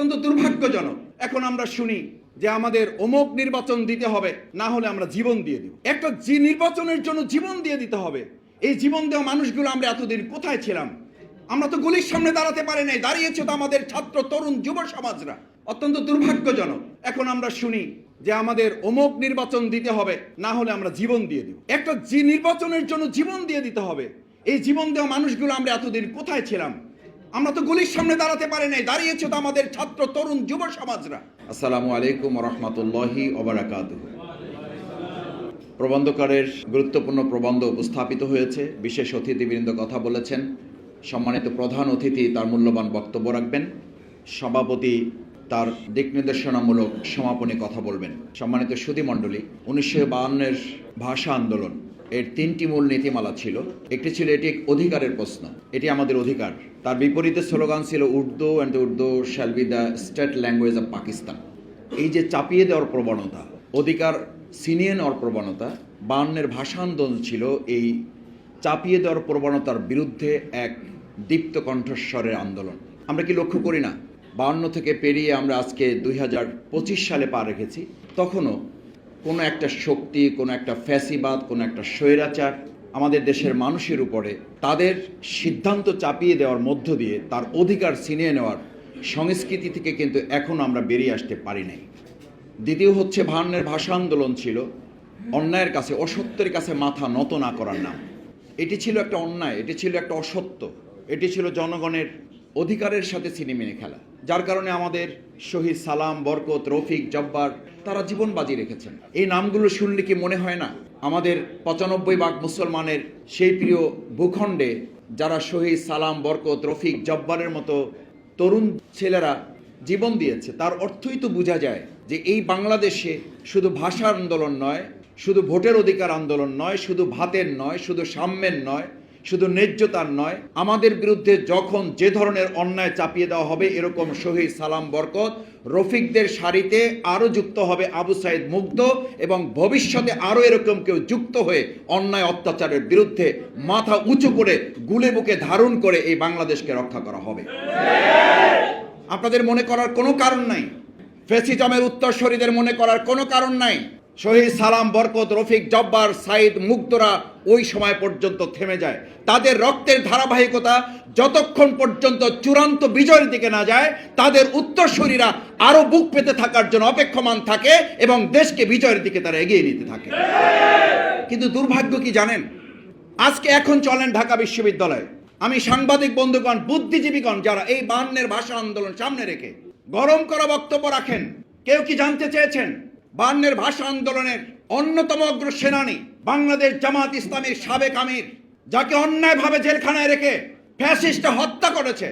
অত্যন্ত দুর্ভাগ্যজনক। এখন আমরা শুনি যে আমাদের অমুক নির্বাচন দিতে হবে, না হলে আমরা জীবন দিয়ে দিব। একটা যে নির্বাচনের জন্য জীবন দিয়ে দিতে হবে। এই জীবন দেওয়া মানুষগুলো আমরা এতদিন কোথায় ছিলাম? আমরা তো গুলির সামনে দাঁড়াতে পারি নাই, দাঁড়িয়েছে তো আমাদের ছাত্র, তরুণ, যুব সমাজরা। অত্যন্ত দুর্ভাগ্যজনক। এখন আমরা শুনি যে আমাদের অমুক নির্বাচন দিতে হবে, না হলে আমরা জীবন দিয়ে দিব। একটা যে নির্বাচনের জন্য জীবন দিয়ে দিতে হবে। এই জীবন দেওয়া মানুষগুলো আমরা এতদিন কোথায় ছিলাম? আমরা তো গুলির সামনে দাঁড়াতে পারি নাই। দাঁড়িয়েছে তো আমাদের ছাত্র, তরুণ যুব সমাজরা। আসসালামু আলাইকুম রহমতুল্লাহি প্রবন্ধকারের গুরুত্বপূর্ণ প্রবন্ধ উপস্থাপিত হয়েছে। বিশেষ অতিথিবৃন্দ কথা বলেছেন। সম্মানিত প্রধান অতিথি তার মূল্যবান বক্তব্য রাখবেন। সভাপতি তার দিক নির্দেশনামূলক সমাপনী কথা বলবেন। সম্মানিত সুধী মণ্ডলী, উনিশশো বাহান্নের ভাষা আন্দোলন। এর তিনটি মূল নীতিমালা ছিল। একটি ছিল এটি অধিকারের প্রশ্ন। এটি আমাদের অধিকার। তার বিপরীতে স্লোগান ছিল, Urdu and the Urdu shall be the state language of Pakistan এই যে চাপিয়ে দেওয়ার প্রবণতা, অধিকার সিনিয়ে নেওয়ার প্রবণতা, বায়ান্নের ভাষা আন্দোলন ছিল এই চাপিয়ে দেওয়ার প্রবণতার বিরুদ্ধে এক দীপ্ত কণ্ঠস্বরের আন্দোলন। আমরা কি লক্ষ্য করি না? বায়ান্ন থেকে পেরিয়ে আমরা আজকে দুই হাজার পঁচিশ সালে পা রেখেছি। তখনও কোনো একটা শক্তি, কোনো একটা ফ্যাসিবাদ, কোনো একটা স্বৈরাচার আমাদের দেশের মানুষের উপরে তাদের সিদ্ধান্ত চাপিয়ে দেওয়ার মধ্য দিয়ে তার অধিকার ছিনিয়ে নেওয়ার সংস্কৃতি থেকে কিন্তু এখনও আমরা বেরিয়ে আসতে পারি নাই। দ্বিতীয় হচ্ছে ভান্নের ভাষা আন্দোলন ছিল। অন্যায়ের কাছে, অসত্যের কাছে মাথা নত না করার নাম। এটি ছিল একটা অন্যায়, এটি ছিল একটা অসত্য। এটি ছিল জনগণের অধিকারের সাথে সিনেমিনে খেলা। যার কারণে আমাদের শহীদ সালাম, বরকত, রফিক, জব্বার, তারা জীবন বাজি রেখেছেন। এই নামগুলো শুনলে কি মনে হয় না? আমাদের পঁচানব্বই ভাগ মুসলমানের সেই প্রিয় ভূখণ্ডে যারা শহীদ সালাম, বরকত, রফিক, জব্বারের মতো তরুণ ছেলেরা জীবন দিয়েছে, তার অর্থই তো বোঝা যায় যে এই বাংলাদেশে শুধু ভাষা আন্দোলন নয়, শুধু ভোটের অধিকার আন্দোলন নয়, শুধু ভাতের নয়, শুধু সাম্যের নয় শুধু ন্যায্যতার নয়, আমাদের বিরুদ্ধে যখন যে ধরনের অন্যায় চাপিয়ে দেওয়া হবে, এরকম শহীদ সালাম বরকত রফিকদের সারিতে আরও যুক্ত হবে আবু সাইদ মুগ্ধ এবং ভবিষ্যতে আরও এরকম কেউ যুক্ত হয়ে অন্যায় অত্যাচারের বিরুদ্ধে মাথা উঁচু করে গুলে বুকে ধারণ করে এই বাংলাদেশকে রক্ষা করা হবে। আপনাদের মনে করার কোনো কারণ নাই? ফেসিজমের উত্তরসূরিদের মনে করার কোনো কারণ নাই? শহীদ সালাম, বরকত, রফিক, জব্বার, সাইদ মুগ্ধরা ওই সময় পর্যন্ত থেমে যায়। তাদের রক্তের ধারাবাহিকতা যতক্ষণ পর্যন্ত চূড়ান্ত বিজয়ের দিকে না যায়, তাদের উত্তরসূরীরা আরও বুক পেতে থাকার জন্য অপেক্ষমান থাকে এবং দেশকে বিজয়ের দিকে তারা এগিয়ে নিতে থাকে। কিন্তু দুর্ভাগ্য কি জানেন? আজকে এখন চলেন ঢাকা বিশ্ববিদ্যালয়ে। আমি সাংবাদিক বন্ধুগণ, বুদ্ধিজীবীগণ, যারা এই বাহান্নের ভাষা আন্দোলন সামনে রেখে গরম করা বক্তব্য রাখেন, কেউ কি জানতে চেয়েছেন? বাহান্নের ভাষা আন্দোলনের অন্যতম অগ্র সেনানী বাংলাদেশ জামাত ইসলামীর সাবেক আমির, যাকে অন্যায়ভাবে জেলখানায় রেখে ফ্যাসিস্টে হত্যা করেছে,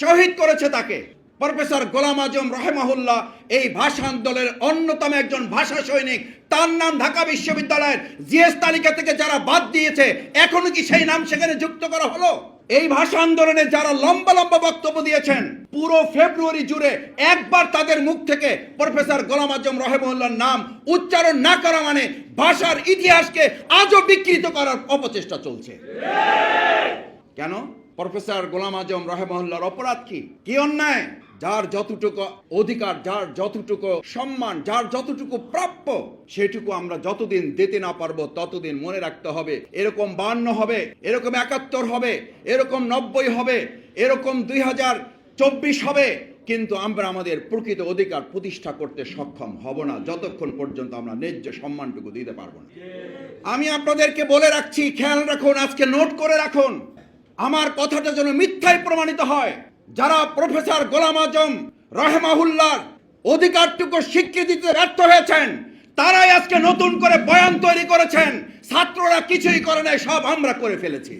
শহীদ করেছে তাকে। প্রফেসর গোলাম আজম রহেমাহুল্লাহ এই ভাষা আন্দোলনের অন্যতম একজন ভাষা সৈনিক। তার নাম ঢাকা বিশ্ববিদ্যালয়ের জিএস তালিকা থেকে যারা বাদ দিয়েছে, এখনও কি সেই নাম সেখানে যুক্ত করা হলো? এই ভাষা আন্দোলনে যারা লম্বা লম্বা বক্তব্য দিয়েছেন, পুরো ফেব্রুয়ারি জুড়ে একবার তাদের মুখ থেকে প্রফেসর গোলাম আজম রহেমুল্লার নাম উচ্চারণ না করা মানে ভাষার ইতিহাসকে আজও বিকৃত করার অপচেষ্টা চলছে। কেন? প্রফেসর গোলাম আজম রহেমহল্লার অপরাধ কি? কি অন্যায়? যার যতটুকু অধিকার, যার যতটুকু সম্মান, যার যতটুকু প্রাপ্য, সেটুকু আমরা যতদিন দিতে না পারব ততদিন মনে রাখতে হবে। এরকম বান্ন হবে, এরকম একাত্তর হবে, এরকম নব্বই হবে, এরকম দুই হাজার চব্বিশ হবে, কিন্তু আমরা আমাদের প্রকৃত অধিকার প্রতিষ্ঠা করতে সক্ষম হব না, যতক্ষণ পর্যন্ত আমরা ন্যায্য সম্মানটুকু দিতে পারব না। আমি আপনাদেরকে বলে রাখছি, খেয়াল রাখুন, আজকে নোট করে রাখুন, আমার কথাটা যেন মিথ্যায় প্রমাণিত হয়। যারা প্রফেসর গোলাম আজম রহমাহুল্লার অধিকারটুকু স্বীকৃতি দিতে ব্যর্থ হয়েছেন, তারাই আজকে নতুন করে বয়ান তৈরি করেছেন, ছাত্ররা কিছুই করে নাই, সব আমরা করে ফেলেছি।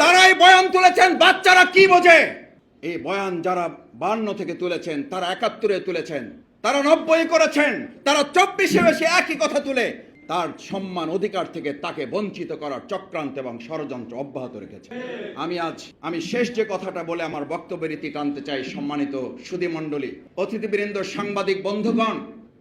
তারাই বয়ান তুলেছেন, বাচ্চারা কি বোঝে? এই বয়ান যারা বান্ন থেকে তুলেছেন, তারা একাত্তরে তুলেছেন, তারা নব্বই করেছেন, তারা চব্বিশে বেশি একই কথা তুলে তার সম্মান অধিকার থেকে তাকে বঞ্চিত করার চক্রান্ত এবং ষড়যন্ত্র অব্যাহত রেখেছে। আমি আজ, আমি শেষ যে কথাটা বলে আমার বক্তব্যের ইতি টানতে চাই সম্মানিত সুধী মণ্ডলী, অতিথিবৃন্দ, সাংবাদিক, বন্ধুগণ,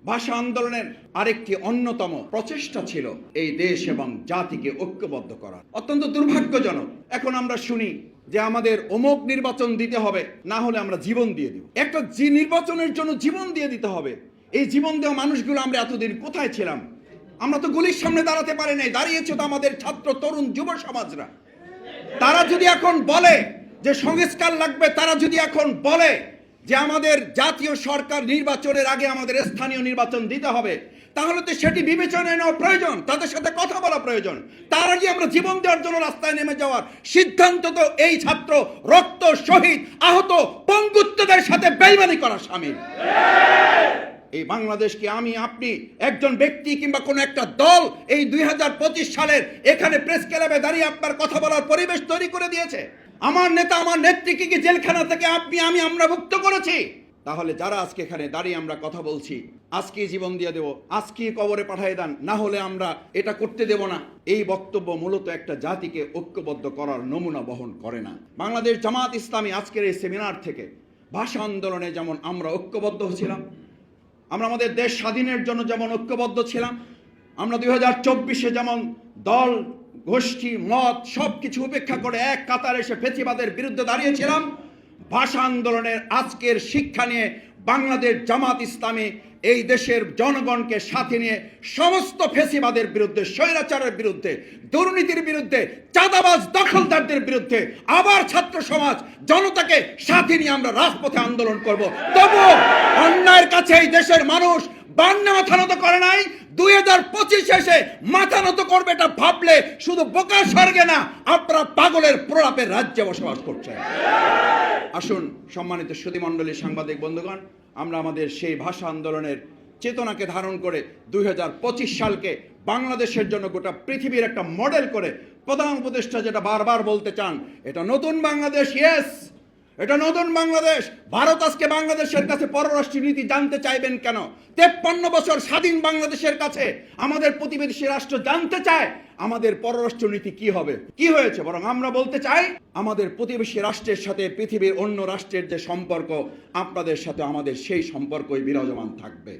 ভাষা আন্দোলনের আরেকটি অন্যতম প্রচেষ্টা ছিল এই দেশ এবং জাতিকে ঐক্যবদ্ধ করা। অত্যন্ত দুর্ভাগ্যজনক, এখন আমরা শুনি যে আমাদের অমুক নির্বাচন দিতে হবে, না হলে আমরা জীবন দিয়ে দিব। একটা নির্বাচনের জন্য জীবন দিয়ে দিতে হবে। এই জীবন দেওয়া মানুষগুলো আমরা এতদিন কোথায় ছিলাম? আমরা তো গুলির সামনে দাঁড়াতে পারি নাই। দাঁড়িয়েছে তো আমাদের ছাত্র, তরুণ, যুব সমাজরা। তারা যদি এখন বলে যে সংস্কার লাগবে, তারা যদি এখন বলে যে আমাদের জাতীয় সরকার নির্বাচনের আগে আমাদের স্থানীয় নির্বাচন দিতে হবে, তাহলে তো সেটি বিবেচনায় নেওয়া প্রয়োজন, তাদের সাথে কথা বলা প্রয়োজন। তার আগে আমরা জীবন দেওয়ার জন্য রাস্তায় নেমে যাওয়ার সিদ্ধান্ত তো এই ছাত্র রক্ত শহীদ আহত পঙ্গুত্বদের সাথে বেইমানি করা সামিল এই বাংলাদেশকে আমি, আপনি, একজন ব্যক্তি কিংবা কোনো একটা দল এই দুই হাজার পঁচিশ সালের এখানে প্রেস ক্লাবে দাঁড়িয়ে আপনার কথা বলার পরিবেশ তৈরি করে দিয়েছে। আমার নেতা, আমার নেত্রীকে কি জেলখানা থেকে আপনি, আমি আমরা মুক্ত করেছি? তাহলে যারা আজকে এখানে দাঁড়িয়ে আমরা কথা বলছি আজকে জীবন দিয়ে দেব আজকে কবরে পাঠিয়ে দেন, না হলে আমরা এটা করতে দেব না। এই বক্তব্য মূলত একটা জাতিকে ঐক্যবদ্ধ করার নমুনা বহন করে না। বাংলাদেশ জামাত ইসলামী আজকের এই সেমিনার থেকে ভাষা আন্দোলনে যেমন আমরা ঐক্যবদ্ধ ছিলাম আমরা আমাদের দেশ স্বাধীনের জন্য যেমন ঐক্যবদ্ধ ছিলাম, আমরা দুই হাজার চব্বিশে যেমন দল, গোষ্ঠী, মত সব কিছু উপেক্ষা করে এক কাতার এসে ফেঁচিবাদের বিরুদ্ধে দাঁড়িয়েছিলাম, ভাষা আন্দোলনের আজকের শিক্ষা নিয়ে বাংলাদেশ জামাত ইসলামী এই দেশের জনগণকে সাথে নিয়ে সমস্ত ফেসিবাদের বিরুদ্ধে, স্বৈরাচারের বিরুদ্ধে, দুর্নীতির বিরুদ্ধে, চাঁদাবাজ দখলদারদের বিরুদ্ধে আবার ছাত্র সমাজ, জনতাকে সাথে নিয়ে আমরা রাজপথে আন্দোলন করব। তবু অন্যায়ের কাছে এই দেশের মানুষ বান্না মাথা নত করে নাই, দুই হাজার পঁচিশ এসে মাথা নত করবে এটা ভাবলে শুধু বোকা স্বর্গে না, আপনারা পাগলের প্রলাপের রাজ্যে বসবাস করছেন। আসুন সম্মানিত সুধীমণ্ডলী সাংবাদিক বন্ধুগণ, আমরা আমাদের সেই ভাষা আন্দোলনের চেতনাকে ধারণ করে দুই হাজার পঁচিশ সালকে বাংলাদেশের জন্য গোটা পৃথিবীর একটা মডেল করে প্রধান উপদেষ্টা যেটা বারবার বলতে চান, এটা নতুন বাংলাদেশ ইয়েস এটা নতুন বাংলাদেশ। ভারত আজকে বাংলাদেশের কাছে পররাষ্ট্র নীতি জানতে চাইবেন কেন? তেপ্পান্ন বছর স্বাধীন বাংলাদেশের কাছে আমাদের প্রতিবেশী রাষ্ট্র জানতে চায় আমাদের পররাষ্ট্র নীতি কি হবে। কি হয়েছে? বরং আমরা বলতে চাই, আমাদের প্রতিবেশী রাষ্ট্রের সাথে পৃথিবীর অন্য রাষ্ট্রের যে সম্পর্ক, আপনাদের সাথে আমাদের সেই সম্পর্কই বিরাজমান থাকবে।